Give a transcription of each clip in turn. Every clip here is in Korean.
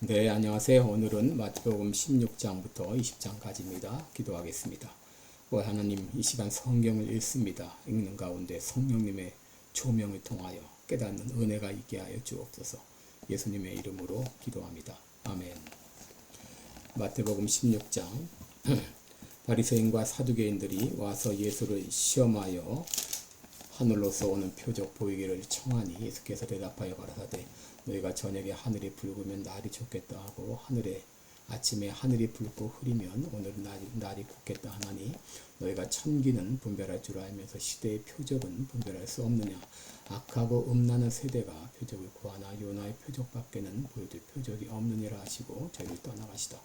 네, 안녕하세요. 오늘은 마태복음 16장부터 20장까지입니다. 기도하겠습니다. 오 하나님, 이 시간 성경을 읽습니다. 읽는 가운데 성령님의 조명을 통하여 깨닫는 은혜가 있게 하여 주옵소서. 예수님의 이름으로 기도합니다. 아멘. 마태복음 16장 바리새인과 사두개인들이 와서 예수를 시험하여 하늘로서 오는 표적 보이기를 청하니 예수께서 대답하여 가라사대 너희가 저녁에 하늘이 붉으면 날이 좋겠다 하고 하늘에 아침에 하늘이 붉고 흐리면 오늘은 날이, 날이 굽겠다 하나니 너희가 천기는 분별할 줄 알면서 시대의 표적은 분별할 수 없느냐? 악하고 음란한 세대가 표적을 구하나 요나의 표적밖에는 보여줄 표적이 없느니라 하시고 저희를 떠나가시다.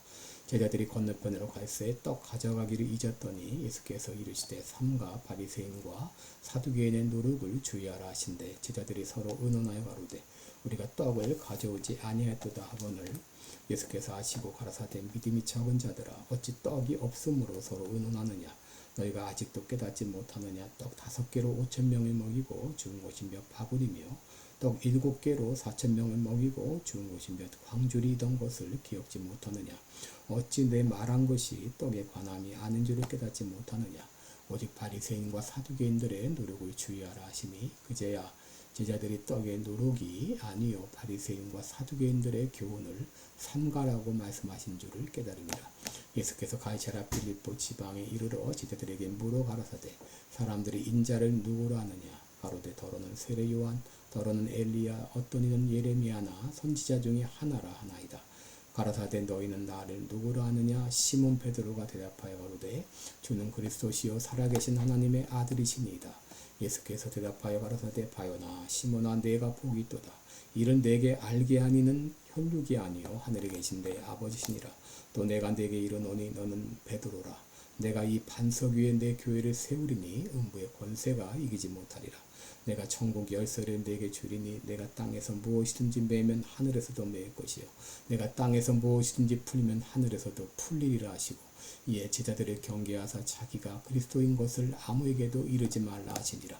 제자들이 건너편으로 갈새 떡 가져가기를 잊었더니 예수께서 이르시되 삼가 바리새인과 사두개인의 노력을 주의하라 하신대. 제자들이 서로 의논하여 가로되 우리가 떡을 가져오지 아니하였도다. 하거늘 예수께서 아시고 가라사대 믿음이 적은 자들아 어찌 떡이 없으므로 서로 의논하느냐? 너희가 아직도 깨닫지 못하느냐? 떡 다섯 개로 오천 명을 먹이고 죽은 곳이 몇 바구니며 떡 일곱 개로 사천 명을 먹이고 죽은 곳이 몇 광줄이던 것을 기억지 못하느냐? 어찌 내 말한 것이 떡에 관함이 아는 줄을 깨닫지 못하느냐? 오직 바리새인과 사두개인들의 노력을 주의하라 하심이 그제야 제자들이 떡의 노력이 아니요 바리새인과 사두개인들의 교훈을 삼가라고 말씀하신 줄을 깨달으니라. 예수께서 가이사라 빌립보 지방에 이르러 제자들에게 물어 가라사대 사람들이 인자를 누구로 아느냐 가로되 더러는 세례 요한 더러는 엘리야 어떤 이는 예레미야나 선지자 중에 하나라 하나이다. 가라사대 너희는 나를 누구로 아느냐 시몬 베드로가 대답하여 가로되 주는 그리스도시요 살아계신 하나님의 아들이시니이다. 예수께서 대답하여 가라사대 바요나 시몬아 내가 복이 있도다. 이는 내게 알게 하니는 혈육이 아니요 하늘에 계신 내 아버지시니라. 또 내가 내게 이르노니 너는 베드로라. 내가 이 반석 위에 내 교회를 세우리니 음부의 권세가 이기지 못하리라 내가 천국 열쇠를 내게 주리니 내가 땅에서 무엇이든지 매면 하늘에서도 매일 것이요 내가 땅에서 무엇이든지 풀면 하늘에서도 풀리리라 하시고 이에 제자들을 경계하사 자기가 그리스도인 것을 아무에게도 이르지 말라 하시니라.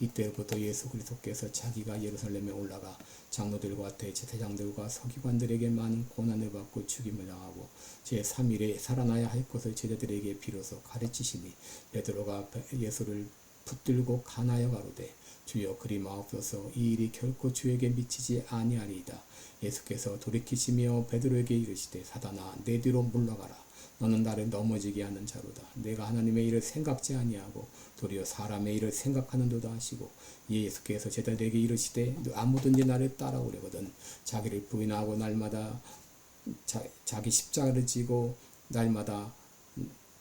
이때부터 예수 그리스도께서 자기가 예루살렘에 올라가 장로들과 대제사장들과 서기관들에게 많은 고난을 받고 죽임을 당하고 제3일에 살아나야 할 것을 제자들에게 비로소 가르치시니 베드로가 예수를 붙들고 가나여 가로되 주여 그리 마옵소서 이 일이 결코 주에게 미치지 아니하리이다. 예수께서 돌이키시며 베드로에게 이르시되 사단아 내 뒤로 물러가라. 너는 나를 넘어지게 하는 자로다. 내가 하나님의 일을 생각지 아니하고 도리어 사람의 일을 생각하는도다 하시고 예수께서 제자들에게 이르시되 아무든지 나를 따라오려거든 자기를 부인하고 날마다 자, 자기 십자가를 지고 날마다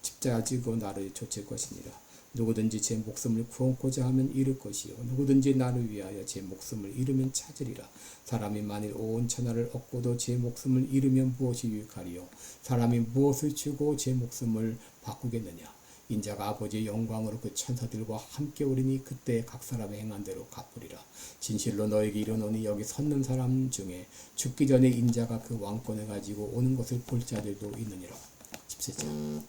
십자가 지고 나를 좇을 것이니라. 누구든지 제 목숨을 구원코자 하면 잃을 것이요. 누구든지 나를 위하여 제 목숨을 잃으면 찾으리라. 사람이 만일 온 천하를 얻고도 제 목숨을 잃으면 무엇이 유익하리요? 사람이 무엇을 주고 제 목숨을 바꾸겠느냐? 인자가 아버지의 영광으로 그 천사들과 함께 오리니 그때 각 사람의 행한 대로 갚으리라. 진실로 너에게 이르노니 여기 섰는 사람 중에 죽기 전에 인자가 그 왕권을 가지고 오는 것을 볼 자들도 있느니라. 17절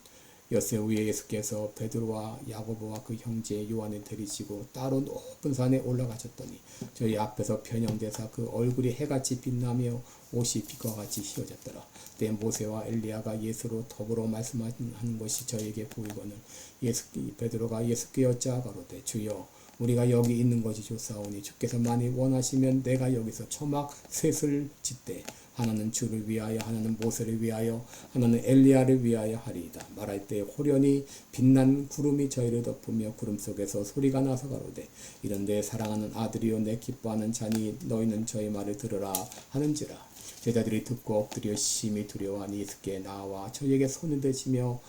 여세 후에 예수께서 베드로와 야고보와 그 형제 요한을 데리시고 따로 높은 산에 올라가셨더니 저희 앞에서 변형되사 그 얼굴이 해같이 빛나며 옷이 빛과 같이 휘어졌더라. 때 모세와 엘리야가 예수로 더불어 말씀하는 것이 저에게 보이거늘 예수 베드로가 예수께 여자 가로되 주여 우리가 여기 있는 것이 좋사오니 주께서 만일 원하시면 내가 여기서 초막 셋을 짓되 하나는 주를 위하여 하나는 모세를 위하여 하나는 엘리야를 위하여 하리이다. 말할 때 호련히 빛난 구름이 저희를 덮으며 구름 속에서 소리가 나서 가로되 이런 내 사랑하는 아들이요 내 기뻐하는 자니 너희는 저희 말을 들으라 하는지라 제자들이 듣고 엎드려 심히 두려워하니 예수께 나와 저에게 손을 대시며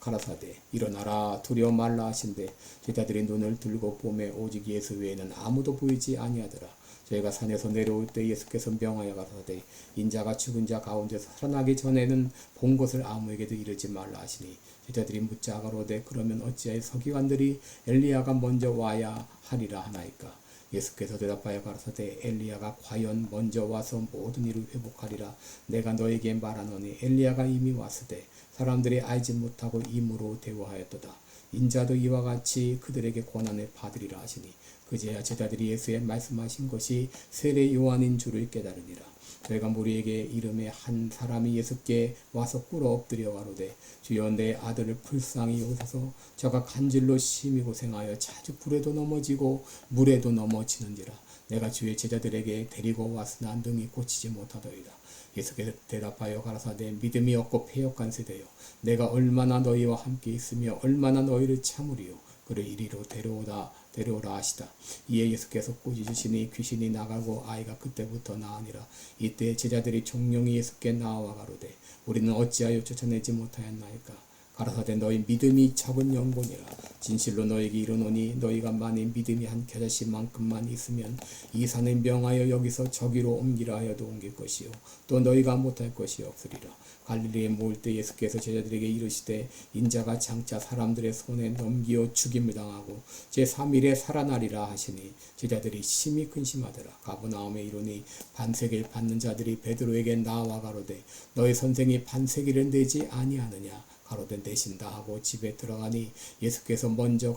가라사대 일어나라 두려워 말라 하신대 제자들이 눈을 들고 봄에 오직 예수 외에는 아무도 보이지 아니하더라. 저희가 산에서 내려올 때 예수께서 명하여 가라사대 인자가 죽은 자 가운데서 살아나기 전에는 본 것을 아무에게도 이르지 말라 하시니 제자들이 묻자 가로되 그러면 어찌하여 서기관들이 엘리야가 먼저 와야 하리라 하나이까 예수께서 대답하여 가라사대 엘리야가 과연 먼저 와서 모든 일을 회복하리라. 내가 너에게 말하노니 엘리야가 이미 왔으되 사람들이 알지 못하고 임으로 대우하였도다. 인자도 이와 같이 그들에게 고난을 받으리라 하시니 그제야 제자들이 예수의 말씀하신 것이 세례 요한인 줄을 깨달으니라. 저희가 무리에게 이름에 한 사람이 예수께 와서 꿇어 엎드려 가로되 주여 내 아들을 불쌍히 여기소서 저가 간질로 심히 고생하여 자주 불에도 넘어지고 물에도 넘어지는지라 내가 주의 제자들에게 데리고 왔으나 능히 고치지 못하더이다. 예수께서 대답하여 가라사대 믿음이 없고 패역한 세대여 내가 얼마나 너희와 함께 있으며 얼마나 너희를 참으리요 그를 이리로 데려오다 데려오라 하시다. 이에 예수께서 꾸짖으시니 귀신이 나가고 아이가 그때부터 나으니라. 이때 제자들이 종룡이 예수께 나와 가로되 우리는 어찌하여 쫓아내지 못하였나이까. 가라사대 너희 믿음이 적은 영혼이라 진실로 너에게 이르노니 너희가 만일 믿음이 한 겨자씨만큼만 있으면 이 산을 명하여 여기서 저기로 옮기라 하여도 옮길 것이요 또 너희가 못할 것이 없으리라. 갈릴리에 모을 때 예수께서 제자들에게 이르시되 인자가 장차 사람들의 손에 넘기어 죽임을 당하고 제 3일에 살아나리라 하시니 제자들이 심히 근심하더라. 가버나움에 이르니 반세기를 받는 자들이 베드로에게 나와 가로되 너희 선생이 반세기를 내지 아니하느냐 가로되 내신다 하고 집에 들어가니 예수께서 먼저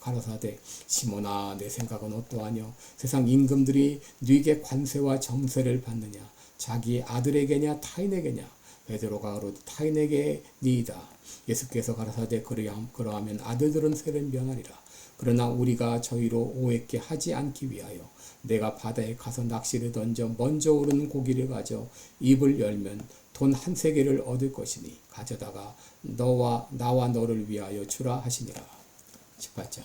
가라사대 시몬아 내 생각은 어떠하뇨? 세상 임금들이 네게 관세와 정세를 받느냐? 자기 아들에게냐 타인에게냐? 베드로가 가로되 타인에게 니이다. 예수께서 그러함- 그러하면 아들들은 세를 면하리라. 그러나 우리가 저희로 오해케 하지 않기 위하여 내가 바다에 가서 낚시를 던져 먼저 오르는 고기를 가져 입을 열면 돈 한 세계를 얻을 것이니 가져다가 너와 나와 너를 위하여 주라 하시니라. 18장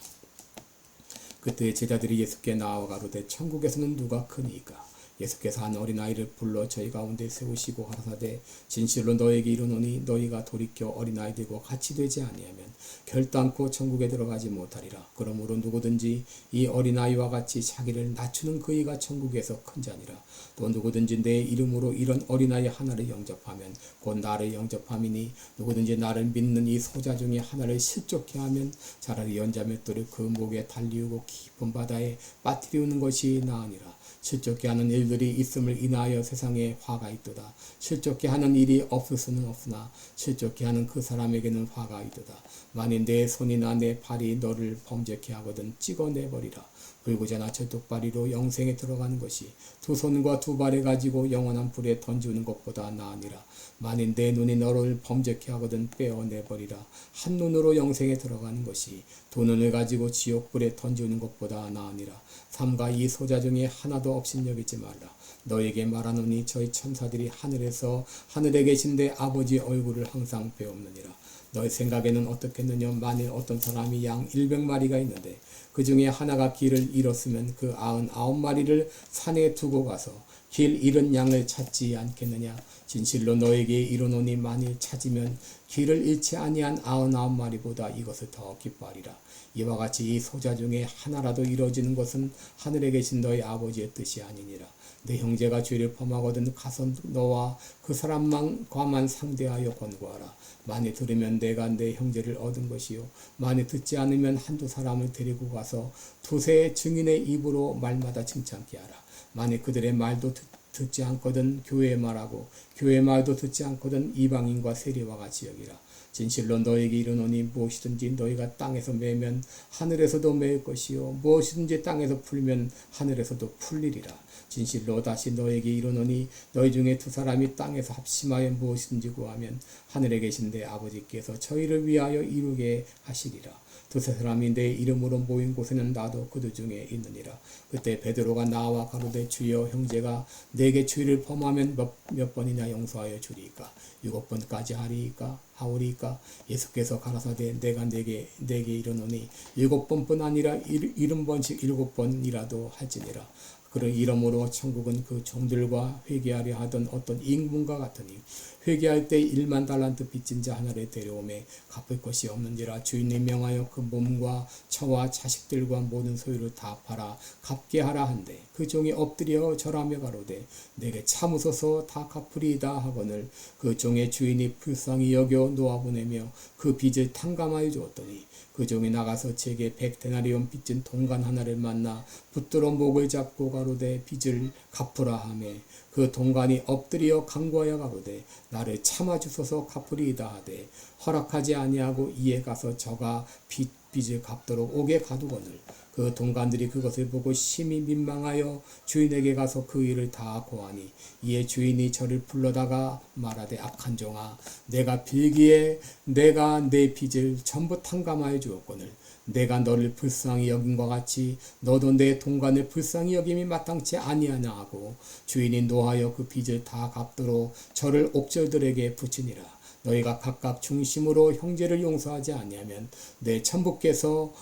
그때 제자들이 예수께 나와 가로되 천국에서는 누가 크니까 예수께서 한 어린아이를 불러 저희 가운데 세우시고 가라사대 진실로 너에게 이르노니 너희가 돌이켜 어린아이들과 같이 되지 아니하면 결단코 천국에 들어가지 못하리라. 그러므로 누구든지 이 어린아이와 같이 자기를 낮추는 그이가 천국에서 큰 자니라. 또 누구든지 내 이름으로 이런 어린아이 하나를 영접하면 곧 나를 영접함이니 누구든지 나를 믿는 이 소자 중에 하나를 실족케 하면 차라리 연자맷돌을 그 목에 달리우고 깊은 바다에 빠뜨리우는 것이 나으니라. 실족케 하는 일 들이 있음을 인하여 세상에 화가 있도다. 실족케 하는 일이 없을 수는 없으나 실족케 하는 그 사람에게는 화가 있도다. 만일 내 손이나 내 발이 너를 범죄케 하거든 찍어내버리라. 불구자나 철뚝발이로 영생에 들어가는 것이 두 손과 두 발에 가지고 영원한 불에 던지는 것보다 나으니라. 만일 내 눈이 너를 범죄케 하거든 빼어내버리라. 한 눈으로 영생에 들어가는 것이 두 눈을 가지고 지옥불에 던지는 것보다 나으니라. 삼가 이 소자 중에 하나도 없인 여기지 말라. 너에게 말하노니 저희 천사들이 하늘에서 하늘에 계신데 아버지 얼굴을 항상 배옵느니라. 너의 생각에는 어떻겠느냐 만일 어떤 사람이 양 100마리가 있는데 그 중에 하나가 길을 잃었으면 그 아흔 아홉 마리를 산에 두고 가서 길 잃은 양을 찾지 않겠느냐 진실로 너에게 이르노니 만일 찾으면 길을 잃지 아니한 아흔 아홉 마리보다 이것을 더 기뻐하리라 이와 같이 이 소자 중에 하나라도 이루어지는 것은 하늘에 계신 너희 아버지의 뜻이 아니니라 내 형제가 죄를 범하거든 가서 너와 그 사람만과만 상대하여 권고하라. 만일 들으면 내가 내 형제를 얻은 것이요. 만일 듣지 않으면 한두 사람을 데리고 가서 두세 증인의 입으로 말마다 칭찬케 하라. 만일 그들의 말도 듣, 듣지 않거든 교회의 말하고 교회의 말도 듣지 않거든 이방인과 세리와 같이 여기라. 진실로 너에게 이르노니 무엇이든지 너희가 땅에서 매면 하늘에서도 매일 것이요 무엇이든지 땅에서 풀면 하늘에서도 풀리리라. 진실로 다시 너에게 이르노니 너희 중에 두 사람이 땅에서 합심하여 무엇이든지 구하면 하늘에 계신 내 아버지께서 저희를 위하여 이루게 하시리라. 두세 사람이 내 이름으로 모인 곳에는 나도 그들 중에 있느니라. 그때 베드로가 나와 가로되 주여 형제가 내게 죄를 범하면 몇, 몇 번이나 용서하여 주리이까 일곱 번까지 하리이까 하오리이까 예수께서 가라사대 내가 내게 내게 이르노니 일곱 번뿐 아니라 일, 일흔 번씩 일곱 번이라도 할지니라. 그런 이름으로 천국은 그 종들과 회개하려 하던 어떤 임금과 같으니 회개할 때 1만 달란트 빚진 자 하나를 데려오매 갚을 것이 없는지라 주인이 명하여 그 몸과 처와 자식들과 모든 소유를 다 팔아 갚게 하라 한데 그 종이 엎드려 절하며 가로되 내게 참으소서 다 갚으리이다 하거늘 그 종의 주인이 불쌍히 여겨 놓아보내며 그 빚을 탕감하여 주었더니 그 종이 나가서 제게 백 데나리온 빚진 동간 하나를 만나 붙들어 목을 잡고 가 로되 빚을 갚으라 하매 그 동간이 엎드려 간구하여 가로되 나를 참아 주소서 갚으리이다 하되 허락하지 아니하고 이에 가서 저가 빚 빚을 갚도록 옥에 가두거늘 그 동간들이 그것을 보고 심히 민망하여 주인에게 가서 그 일을 다 고하니 이에 주인이 저를 불러다가 말하되 악한 종아 내가 빌기에 내가 내 빚을 전부 탕감하여 주었거늘 내가 너를 불쌍히 여긴과 같이 너도 내 동간을 불쌍히 여김이 마땅치 아니하냐 하고 주인이 노하여 그 빚을 다 갚도록 저를 옥절들에게 붙이니라 너희가 각각 중심으로 형제를 용서하지 아니하면 내 천부께서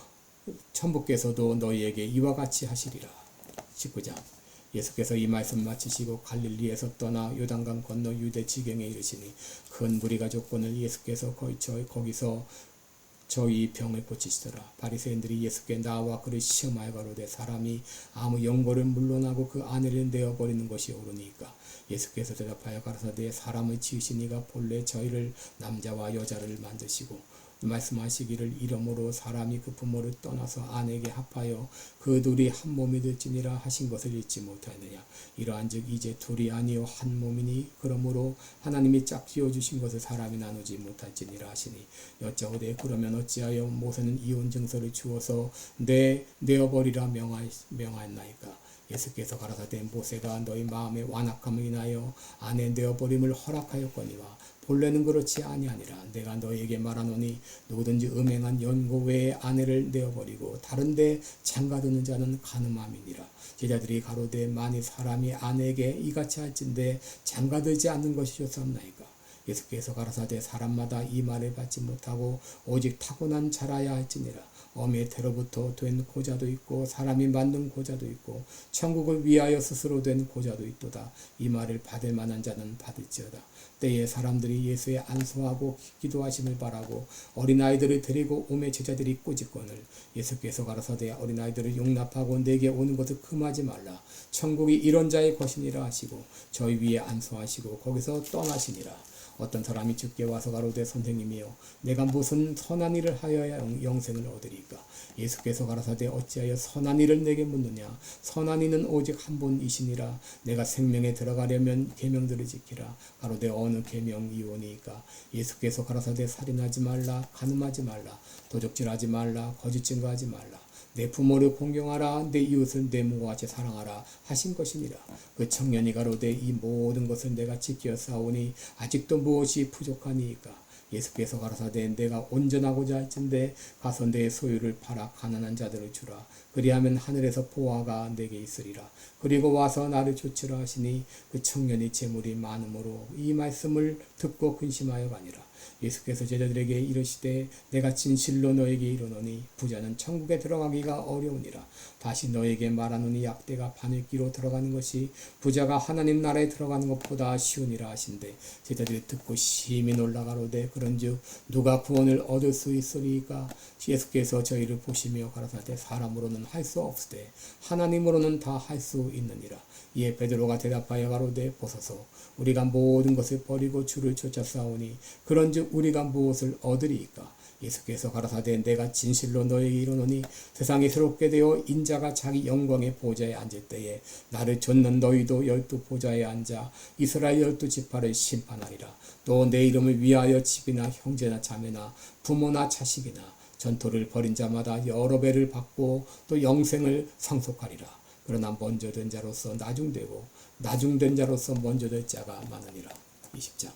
천부께서도 너희에게 이와 같이 하시리라. 19장 예수께서 이 말씀 마치시고 갈릴리에서 떠나 요단강 건너 유대 지경에 이르시니 큰 무리가 조건을 예수께서 거기서 저희 병을 고치시더라. 바리새인들이 예수께 나와 그를 시험하여 가로되 사람이 아무 영거를 물러나고 그 아내를 내어 버리는 것이 옳으니까 예수께서 대답하여 가라사대 사람을 지으시니가 본래 저희를 남자와 여자를 만드시고 말씀하시기를 이러므로 사람이 그 부모를 떠나서 아내에게 합하여 그 둘이 한 몸이 될지니라 하신 것을 잊지 못하느냐. 이러한즉 이제 둘이 아니요 한 몸이니 그러므로 하나님이 짝지어 주신 것을 사람이 나누지 못할지니라 하시니. 여짜오되 그러면 어찌하여 모세는 이혼 증서를 주어서 내 내어버리라 명하, 명하였나이까 예수께서 가라사대 모세가 너희 마음의 완악함을 인하여 아내 내어버림을 허락하였거니와 본래는 그렇지 아니하니라. 내가 너에게 말하노니 누구든지 음행한 연고 외에 아내를 내어버리고 다른데 장가드는 자는 가늠함이니라. 제자들이 가로되 만일 사람이 아내에게 이같이 할진대 장가들지 않는 것이 좋사옵나이까 예수께서 가라사대 사람마다 이 말을 받지 못하고 오직 타고난 자라야 할지니라. 어미의 태로부터 된 고자도 있고 사람이 만든 고자도 있고 천국을 위하여 스스로 된 고자도 있도다. 이 말을 받을 만한 자는 받을지어다. 때에 사람들이 예수의 안수하고 기도하심을 바라고 어린아이들을 데리고 오매 제자들이 꾸짖거늘 예수께서 가라사대 어린아이들을 용납하고 내게 오는 것을 금하지 말라. 천국이 이런 자의 것이니라 하시고 저희 위에 안수하시고 거기서 떠나시니라 어떤 사람이 죽게 와서 가로되 선생님이여 내가 무슨 선한 일을 하여야 영- 영생을 얻으리까? 예수께서 가라사대 어찌하여 선한 일을 내게 묻느냐? 선한 이는 오직 한 분이시니라. 내가 생명에 들어가려면 계명들을 지키라. 가로되 어느 계명이오니까? 예수께서 가라사대 살인하지 말라 간음하지 말라 도적질하지 말라 거짓 증거하지 말라 내 부모를 공경하라. 내 이웃을 내 몸과 같이 사랑하라 하신 것이니라 그 청년이 가로되 이 모든 것을 내가 지켜 싸우니 아직도 무엇이 부족하니까? 예수께서 가라사대 내가 온전하고자 할진대 가서 내 소유를 팔아 가난한 자들을 주라 그리하면 하늘에서 보화가 내게 있으리라. 그리고 와서 나를 조치라 하시니 그 청년이 재물이 많음으로 이 말씀을 듣고 근심하여 가니라. 예수께서 제자들에게 이르시되 내가 진실로 너에게 이르노니 부자는 천국에 들어가기가 어려우니라. 다시 너에게 말하노니 약대가 바늘기로 들어가는 것이 부자가 하나님 나라에 들어가는 것보다 쉬우니라 하신대. 제자들이 듣고 심히 놀라가로되 그런즉 누가 구원을 얻을 수 있으리까? 예수께서 저희를 보시며 가라사대 사람으로는 할 수 없으되 하나님으로는 다 할 수 있느니라. 이에 베드로가 대답하여 가로되 보소서. 우리가 모든 것을 버리고 주를 쫓아 싸우니 그런즉 우리가 무엇을 얻으리이까? 예수께서 가라사대 내가 진실로 너에게 이르노니 세상이 새롭게 되어 인자가 자기 영광의 보좌에 앉을 때에 나를 좇는 너희도 열두 보좌에 앉아 이스라엘 열두 지파를 심판하리라. 또 내 이름을 위하여 집이나 형제나 자매나 부모나 자식이나 전토를 벌인 자마다 여러 배를 받고 또 영생을 상속하리라. 그러나 먼저 된 자로서 나중되고 나중된 자로서 먼저 될 자가 많으니라. 20장.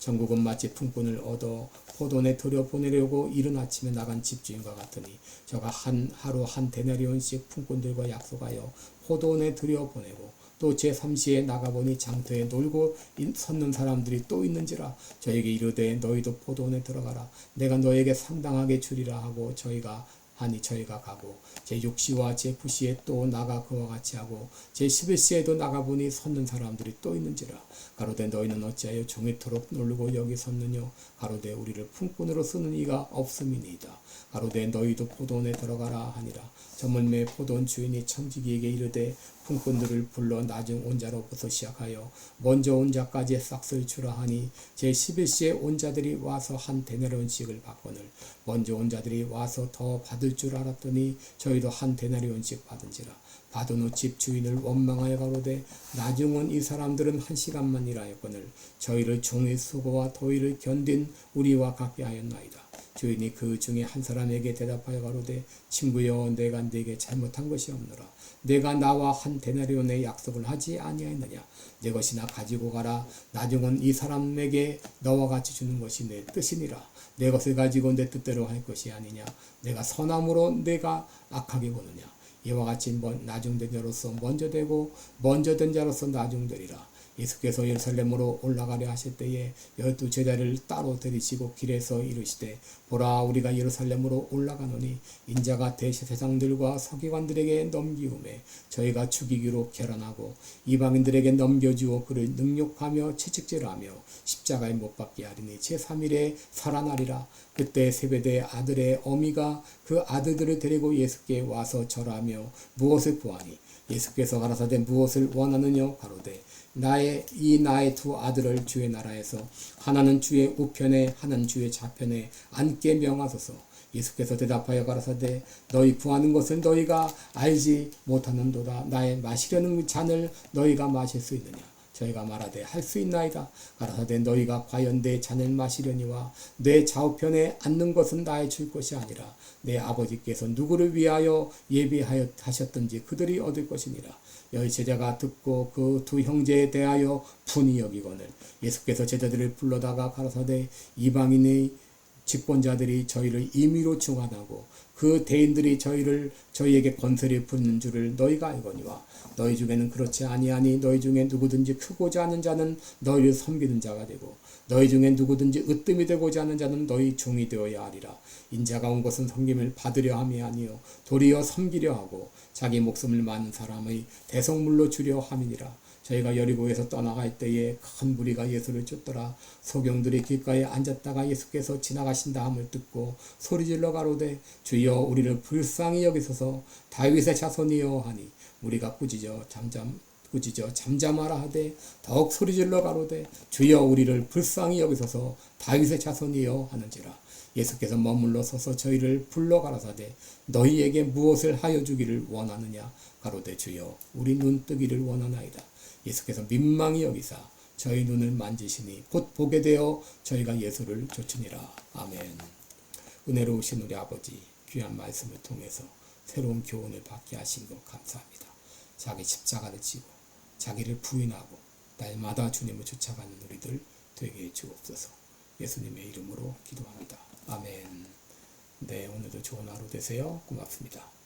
전국은 마치 품꾼을 얻어 포도원에 들여보내려고 이른 아침에 나간 집주인과 같으니 저가 한 하루 한 데나리온씩 품꾼들과 약속하여 포도원에 들여보내고 또 제3시에 나가보니 장터에 놀고 인- 섰는 사람들이 또 있는지라 저에게 이르되 너희도 포도원에 들어가라. 내가 너에게 상당하게 주리라 하고 저희가 하니 저희가 가고 제 6시와 제 9시에 또 나가 그와 같이 하고 제 11시에도 나가보니 섰는 사람들이 또 있는지라. 가로되 너희는 어찌하여 종이토록 놀고 여기 섰느뇨? 가로되 우리를 품꾼으로 쓰는 이가 없음이니이다. 가로되 너희도 포도원에 들어가라 하니라. 저물매 포도원 주인이 청지기에게 이르되 품꾼들을 불러 나중 온 자로부터 시작하여 먼저 온 자까지 싹쓸 주라 하니 제 11시에 온 자들이 와서 한 데나리온씩을 받거늘 먼저 온 자들이 와서 더 받을 줄 알았더니 저희도 한 데나리온씩 받은지라 후집 주인을 원망하여 가로되 나중은 이 사람들은 한 시간만 일하였거늘 저희를 종의 수고와 더위를 견딘 우리와 같게 하였나이다. 주인이 그 중에 한 사람에게 대답하여 가로되 친구여 내가 네게 잘못한 것이 없노라. 내가 나와 한 데나리온의 약속을 하지 아니하였느냐? 내 것이나 가지고 가라. 나중은 이 사람에게 너와 같이 주는 것이 내 뜻이니라. 내 것을 가지고 내 뜻대로 할 것이 아니냐? 내가 선함으로 내가 악하게 보느냐 이와 같이 먼- 나중된 자로서 먼저 되고 먼저 된 자로서 나중되리라 예수께서 예루살렘으로 올라가려 하실 때에 열두 제자를 따로 들이시고 길에서 이르시되 보라 우리가 예루살렘으로 올라가노니 인자가 대세상들과 서기관들에게 넘기움에 저희가 죽이기로 결단하고 이방인들에게 넘겨주어 그를 능욕하며 채찍질하며 십자가에 못 박게 하리니 제3일에 살아나리라. 그때 세베대의 아들의 어미가 그 아들들을 데리고 예수께 와서 절하며 무엇을 구하니? 예수께서 가라사대 무엇을 원하느냐? 가로되 나의 이 나의 두 아들을 주의 나라에서 하나는 주의 우편에 하나는 주의 좌편에 앉게 명하소서. 예수께서 대답하여 가라사대 너희 구하는 것을 너희가 알지 못하는도다. 나의 마시려는 잔을 너희가 마실 수 있느냐 저희가 말하되 할 수 있나이다. 가라사대 너희가 과연 내 잔을 마시려니와 내 좌우편에 앉는 것은 나의 줄 것이 아니라 내 아버지께서 누구를 위하여 예비하여 하셨든지 그들이 얻을 것이니라. 여의 제자가 듣고 그 두 형제에 대하여 분이 여기거늘 예수께서 제자들을 불러다가 가라사대 이방인의 집권자들이 저희를 임의로 중환하고 그 대인들이 저희를 저희에게 권세를 부는 줄을 너희가 알거니와 너희 중에는 그렇지 아니하니 너희 중에 누구든지 크고자 하는 자는 너희를 섬기는 자가 되고 너희 중에 누구든지 으뜸이 되고자 하는 자는 너희 종이 되어야 하리라. 인자가 온 것은 섬김을 받으려 함이 아니요 도리어 섬기려 하고 자기 목숨을 많은 사람의 대성물로 주려 함이니라 저희가 여리고에서 떠나갈 때에 큰 무리가 예수를 쫓더라. 소경들이 길가에 앉았다가 예수께서 지나가신다 함을 듣고 소리질러 가로되 주여 우리를 불쌍히 여기소서. 다윗의 자손이여 하니 우리가 꾸짖어 잠잠 꾸짖어 잠잠하라 하되 더욱 소리질러 가로되 주여 우리를 불쌍히 여기소서. 다윗의 자손이여 하는지라. 예수께서 머물러 서서 저희를 불러 가라사대 너희에게 무엇을 하여 주기를 원하느냐? 가로되 주여 우리 눈 뜨기를 원하나이다 예수께서 민망히 여기사 저희 눈을 만지시니 곧 보게 되어 저희가 예수를 쫓으니라. 아멘. 은혜로우신 우리 아버지 귀한 말씀을 통해서 새로운 교훈을 받게 하신 것 감사합니다. 자기 십자가를 지고 자기를 부인하고 날마다 주님을 쫓아가는 우리들 되게 해 주옵소서. 예수님의 이름으로 기도합니다. 아멘. 네 오늘도 좋은 하루 되세요. 고맙습니다